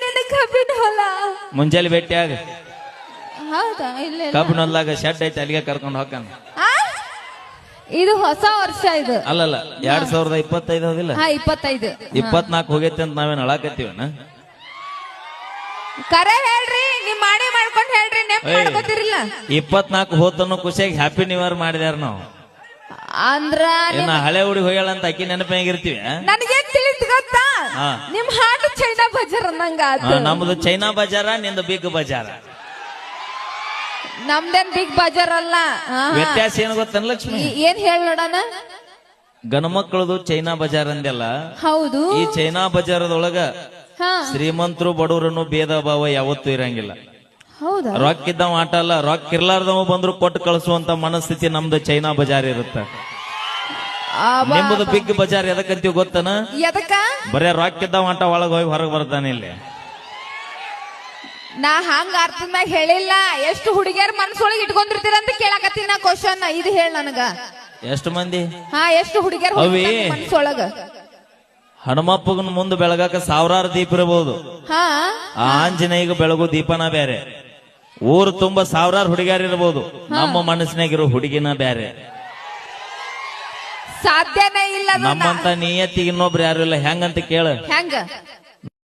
ನಿನ್ನ ಕಬ್ಬಿನ ಹೊಲ. ಮುಂಜಾನೆ ಭೇಟಿಯಾಗ ಹೌದಾ? ಇಲ್ಲ ಇಲ್ಲ. ಕಬ್ಬಿನ ಹೊಲ್ದಾಗ ಶೆಡ್ ಐತೆ ಅಲ್ಲಿಗೆ ಕರ್ಕೊಂಡು ಹೋಗ ಆ? ಇದು ಹೊಸ ವರ್ಷ ಇದು. ಅಲ್ಲಲ್ಲ ಎರಡ್ ಸಾವಿರದ ಇಪ್ಪತ್ತೈದು ಹೋಗಿಲ್ಲ ಹಾ ಇಪ್ಪತ್ತೈದು. ಇಪ್ಪತ್ನಾಲ್ಕು ಹೋಗೈತೆ ಅಂತ ನಾವೇನು ಅಳಾಕತ್ತೀವನ? ಕರೆ ಹೇಳ್ರಿ ನಿಮ್ ಮಾಡಿ ಮಾಡ್ಕೊಂಡು ಹೇಳ್ರಿ ನೆಪ್ ಏಯ್. ಮಾಡ್ಕೋತಿರಿಲ್ಲ? ಇಪ್ಪತ್ನಾಲ್ಕು ಹೋತನ್ನು ಖುಷಿಯಾಗಿ ಹ್ಯಾಪಿ ನ್ಯೂ ಇಯರ್ ಮಾಡಿದ್ಯಾರ ನಾವು. ಅಂದ್ರ ಇನ್ನ ಹಳೆ ಹುಡುಗಿ ಹೋಗ್ಯಾಳ ಅಂತ ಅಕ್ಕಿ ನೆನಪಾಗಿರ್ತೀವಿ ನನಗೇನ್ ತಿಳಿತ್ ಗೊತ್ತಾ? ಹಾ. ಅನ್ನಂಗ ನಮ್ದು ಚೈನಾ ಬಜಾರ ನಿಂದು ಬಿಗ್ ಬಜಾರ. ನಮ್ದೇನ್ ಬಿಗ್ ಬಜಾರ್ ಅಲ್ಲ. ವ್ಯತ್ಯಾಸ ಏನು ಗೊತ್ತನ್ ಲಕ್ಷ್ಮಿ? ಏನ್ ಹೇಳ ನೋಡಣ? ಗಣಮಕ್ಕಳದು ಚೈನಾ ಬಜಾರ್ ಅಂದೆಲ್ಲ ಹೌದು. ಈ ಚೈನಾ ಬಜಾರದೊಳಗ ಶ್ರೀಮಂತರು ಬಡವರನ್ನು ಭೇದ ಭಾವ ಯಾವತ್ತೂ ಇರಂಗಿಲ್ಲ. ಹೌದಾ? ರೊಕ್ಕ ಇದ್ದವ ಆಟ ಅಲ್ಲ ರೊಕ್ಕ ಇರ್ಲಾರ್ದವ ಬಂದ್ರು ಕೊಟ್ಟು ಕಳಿಸುವಂತ ಮನಸ್ಥಿತಿ ನಮ್ದು ಚೈನಾ ಬಜಾರ್ ಇರುತ್ತೆ. ನಿಮ್ಮದು ಬಿಗ್ ಬಜಾರ್ ಎದಕ್ಕಂತೀವಿ ಗೊತ್ತನ? ಎದಕ್ಕ? ಬರೇ ರಾಕ್ ಇದ್ದ ಆಟ ಒಳಗೆ ಹೋಗಿ ಹೊರಗೆ ಬರ್ತಾನೆ ಇಲ್ಲಿ. ನಾ ಹಂಗ ಅರ್ಥದ ಮ್ಯಾಗ ಹೇಳಿಲ್ಲ. ಎಷ್ಟು ಹುಡುಗಿಯರ್ ಮನ್ಸೊಳಗೆ ಇಟ್ಕೊಂಡಿರ್ತೀರ ಅಂತ ಕೇಳಾಕತ್ತೀನಿ ನಾ ಕ್ವಶನ್ ಇದು ಹೇಳ ನನಗ. ಎಷ್ಟು ಮಂದಿ? ಹಾ ಎಷ್ಟು ಹುಡುಗಿಯರ್ ಅವಿ. ಮನ್ಸೊಳಗ? ಹನುಮಪ್ಪಗನ ಮುಂದೆ ಬೆಳಗಾಕ ಸಾವಿರಾರು ದೀಪ ಇರಬಹುದು ಹಾ. ಆಂಜನೇಯಗ ಬೆಳಗು ದೀಪನ ಬೇರೆ ಊರು ತುಂಬಾ ಸಾವಿರಾರು ಹುಡುಗಿಯರ್ ಇರಬಹುದು ನಮ್ಮ ಮನಸ್ಸಿನಾಗಿರೋ ಹುಡುಗಿನ ಬೇರೆ ಸಾಧ್ಯನೇ ಇಲ್ಲ ನಮ್ಮಂತ ನಿಯತ್ತಿಗೆ ಇನ್ನೊಬ್ರು ಯಾರು ಇಲ್ಲ? ಹೆಂಗಂತ ಕೇಳ. ಹೆಂಗ?